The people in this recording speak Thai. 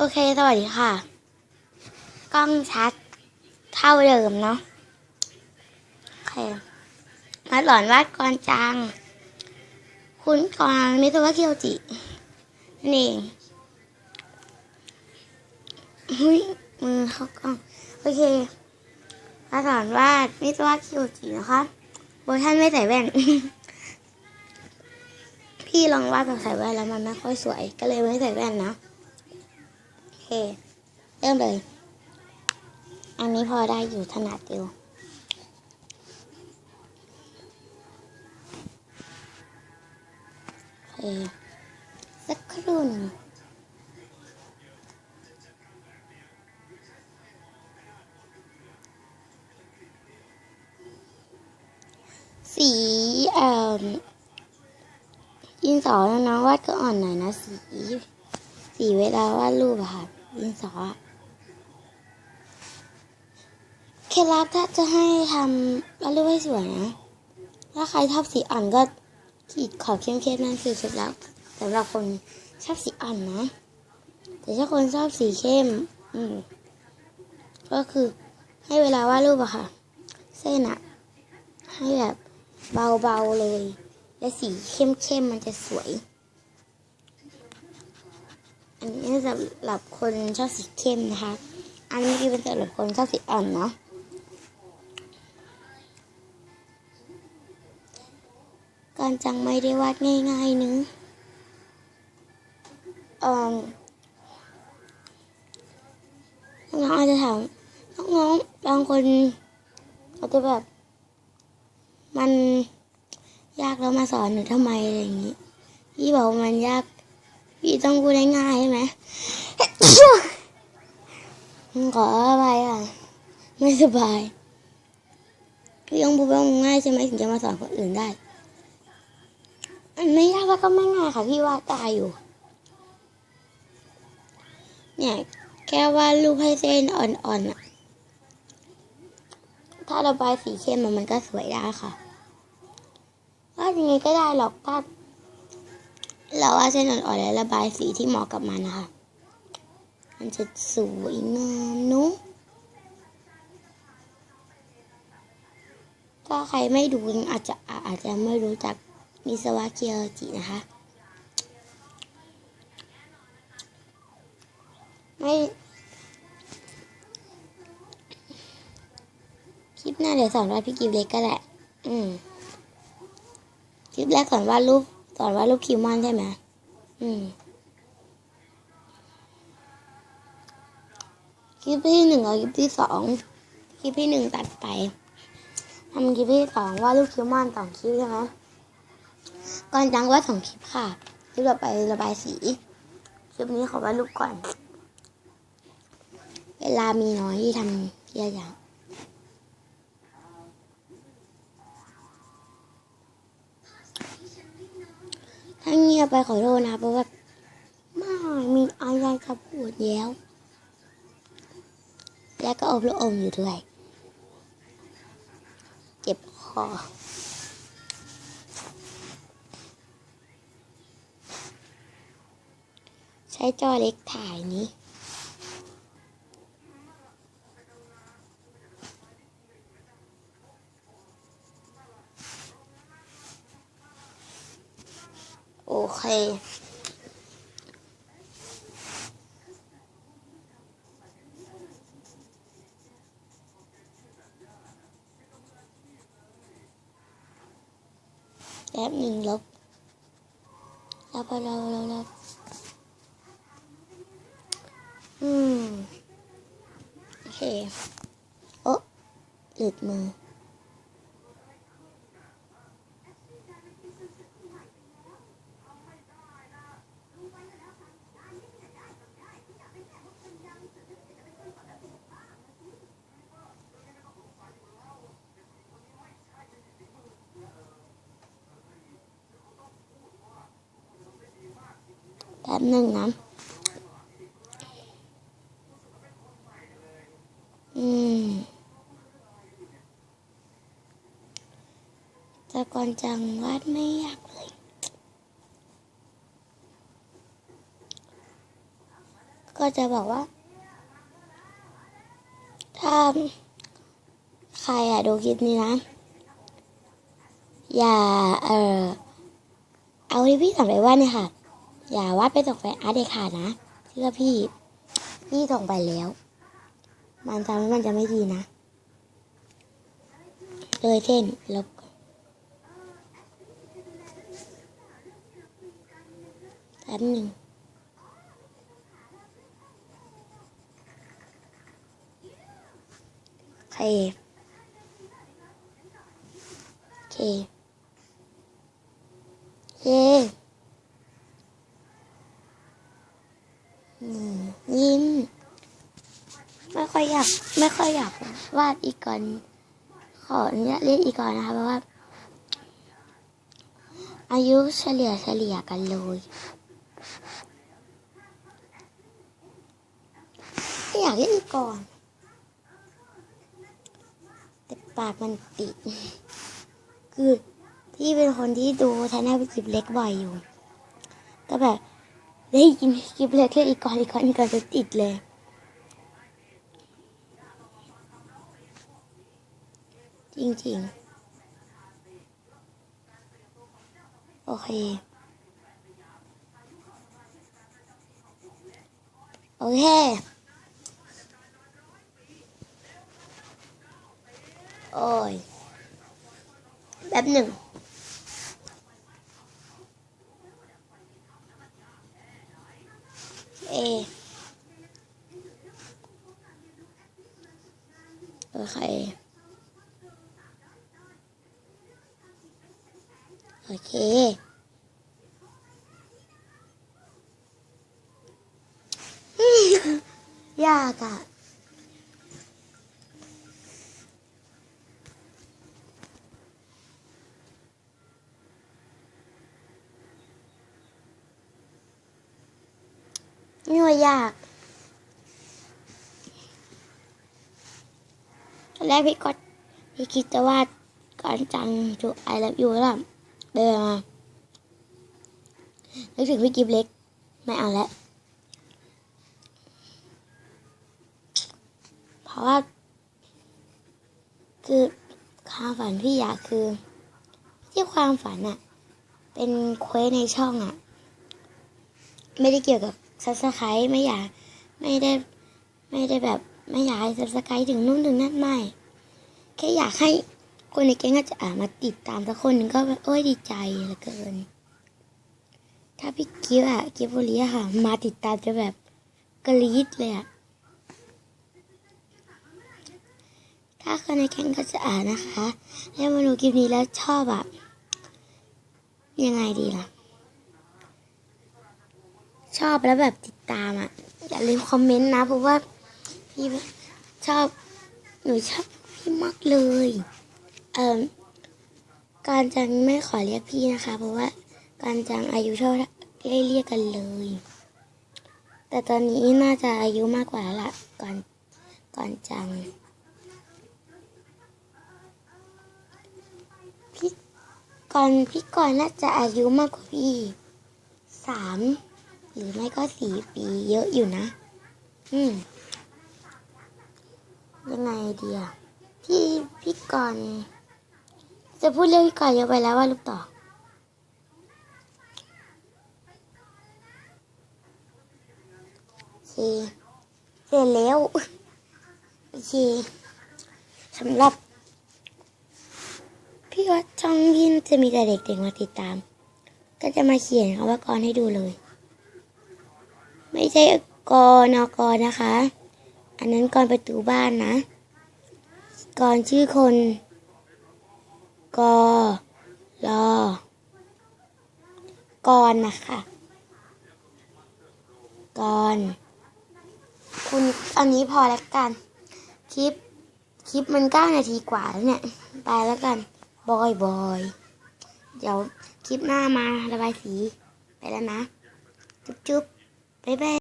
โอเค สวัสดีค่ะ กล้องชัดเท่าเดิมเนาะโอเค มาหลอนวาดกรจัง คุณกรมิสวะเคียวจินั่นเองหุยมือเข้ากล้อง โอเค มาสอนวาดมิสวะเคียวจินะคะเวอร์ชันไม่ใส่แว่น พี่ลองวาดแบบใส่แว่นแล้วมันไม่ค่อยสวย ก็เลยไม่ใส่แว่นนะ เค เริ่มเลย อันนี้พอได้อยู่ถนัดอยู่โอเคสักครู่หนึ่งสีเอ่อยินสอน้องวาดก็อ่อนหน่อยนะสี สีเวลาวาดรูปอะค่ะ ยินสออะเคล็ดลับถ้าจะให้ทำวาดรูปให้สวยนะ ถ้าใครชอบสีอ่อนก็ขีดขอบเข้มๆนั่นคือเคล็ดลับสำหรับคนชอบสีอ่อนนะ แต่ถ้าคนชอบสีเข้ม อืม ก็คือให้เวลาวาดรูปอะค่ะ เส้นอะให้แบบเบาๆเลย และสีเข้มๆมันจะสวย อันนี้สำหรับคนชอบสีเข้มนะคะ อันนี้เป็นสำหรับคนชอบสีอ่อนเนาะการจังไม่ได้วาดง่ายๆนึงเอ่อน้องๆอาจจะถามน้องๆบางคนอาจจะแบบ มันยากแล้วมาสอนหนูทำไมอะไรอย่างนี้ พี่บอกมันยาก พี่ต้องพูดได้ง่ายใช่ไหมขออภัยอะ ไม่สบาย พี่ต้องพูดว่าง่ายใช่ไหมถึงจะมาสอนคนอื่นได้ มันไม่ยากแล้วก็ไม่ง่ายค่ะพี่ว่าดได้อยู่ เนี่ย แค่วาดรูปให้เส้นอ่อนๆอะถ้าระบายสีเข้มมันก็สวยได้ค่ะวาดยังไงก็ได้หรอกถ้า เราวาดเส้นอ่อนๆแล้วระบายสีที่เหมาะกับมันนะคะ มันจะสวยงามเนุ๊ถ้าใครไม่ดูอาจจะอาจจะไม่รู้จักมิสวะเคียวจินะคะ ไม่คลิปหน้าเดี๋ยวสอนวาดพี่กิฟเล็กก็แหละ อืม คลิปแรกสอนวาดรูป สอนวาดรูปคิวมอนใช่ไหมอืมคลิปที่หนึ่งกับคลิปที่สองคลิปที่หนึ่งตัดไปทำคลิปที่สองวาดรูปคิวมอนสองคลิปใช่ไหมก่อนจังว่าสองคลิปค่ะคลิปต่อไประบายสีคลิปนี้ขอวาดรูปก่อน เวลามีน้อยที่ทำเยอะอย่า ถ้าเงียบไปขอโทษนะเพราะว่าไม่มีอะไรจะพูดแล้ว แล้วก็อบลูกอมอยู่ด้วย เจ็บคอใช้จอเล็กถ่ายนี้ โอเคแป๊บหนึ่งลบลบลบลบลบอืมโอเคโอ้หลุดมือ แป๊บหนึ่งนะ อืมแต่ก่อนจังวาดไม่ยากเลย ก็จะบอกว่า ถ้าใครอะดูคลิปนี้นะ อย่า เออเอาที่พี่ส่งไปว่าเนี่ยค่ะ อย่าวาดไปส่งไปอาร์ตเด็ดขาดนะเชื่อพี่ พี่ส่งไปแล้ว มันทำให้มันจะไม่ดีนะ เลยเส้นลบแป๊บหนึ่งโอเคโอเคโอเคอืม ยิ้ม ไม่ค่อยอยาก ไม่ค่อยอยากวาดอีกก่อน ขออนุญาตเรียกอีกก่อนนะคะเพราะว่า อายุเฉลี่ยเฉลี่ยกันเลยไม่อยากเรียกอีกก่อน แต่ปากมันติด คือพี่เป็นคนที่ดูชาแนลคลิปเล็กบ่อยอยู่ ก็แบบ ได้ยินคลิปเล็กเรียอีกก่อนอีกก่อนอีกก่อนจะติดเลยจริงๆ โอเค โอเค โอ้ยแป๊บหนึ่ง เอโอเคโอเคยากอะ ยาก ตอนแรกพี่ก็พี่คิดจะวาดก่อนจังจูไอแล้วอยู่แล้วเดินมานึกถึงพี่กิฟเล็ก ไม่เอาแล้วเพราะว่า คือความฝันพี่อยากคือ ที่ความฝันอะเป็นเควสในช่องอะไม่ได้เกี่ยวกับ ซับสไครต์ไม่อยากไม่ได้ไม่ได้แบบไม่อยากให้ซับสไครต์ถึงนู่นถึงนั่นไม่ แค่อยากให้คนในแก๊งอาจจะอ่ามาติดตามสักคนหนึ่งก็แบบโอ้ยดีใจเหลือเกิน ถ้าพี่กิฟอะกิฟบุรีอะค่ะ มาติดตามจะแบบกรี๊ดเลยอะถ้าคนในแก๊งก็จะอ่านนะคะ แล้วมาดูคลิปนี้แล้วชอบอะยังไงดีล่ะ ชอบแล้วแบบติดตามอะอย่าลืมคอมเมนต์นะ เพราะว่าพี่ชอบหนูชอบพี่มากเลย เอ่อการจังไม่ขอเรียกพี่นะคะ เพราะว่าการจังอายุเท่าไล่เรียกกันเลย แต่ตอนนี้น่าจะอายุมากกว่าละก่อนก่อนจัง พี่ก่อนพี่ก่อนน่าจะอายุมากกว่าพี่สาม หรือไม่ก็สี่ปีเยอะอยู่นะ อืม ยังไงดีอะพี่พี่ก่อนจะพูดเรื่องพี่ก่อนเยอะไปแล้วว่าลูกต่อ โอเค เสร็จแล้ว โอเคสำหรับ พี่ว่าช่องพี่จะมีแต่เด็กๆมาติดตาม ก็จะมาเขียนคำว่ากรให้ดูเลย ไม่ใช่กนกนะคะ อันนั้นกรประตูบ้านนะก่อนชื่อคนกอรอกรนะคะกรคุณอันนี้พอแล้วกัน คลิป คลิปมันเก้านาทีกว่าแล้วเนี่ย ไปแล้วกัน บอยบอยเดี๋ยวคลิปหน้ามาระบายสี ไปแล้วนะ จุ๊บจุ๊บ บ๊ายบาย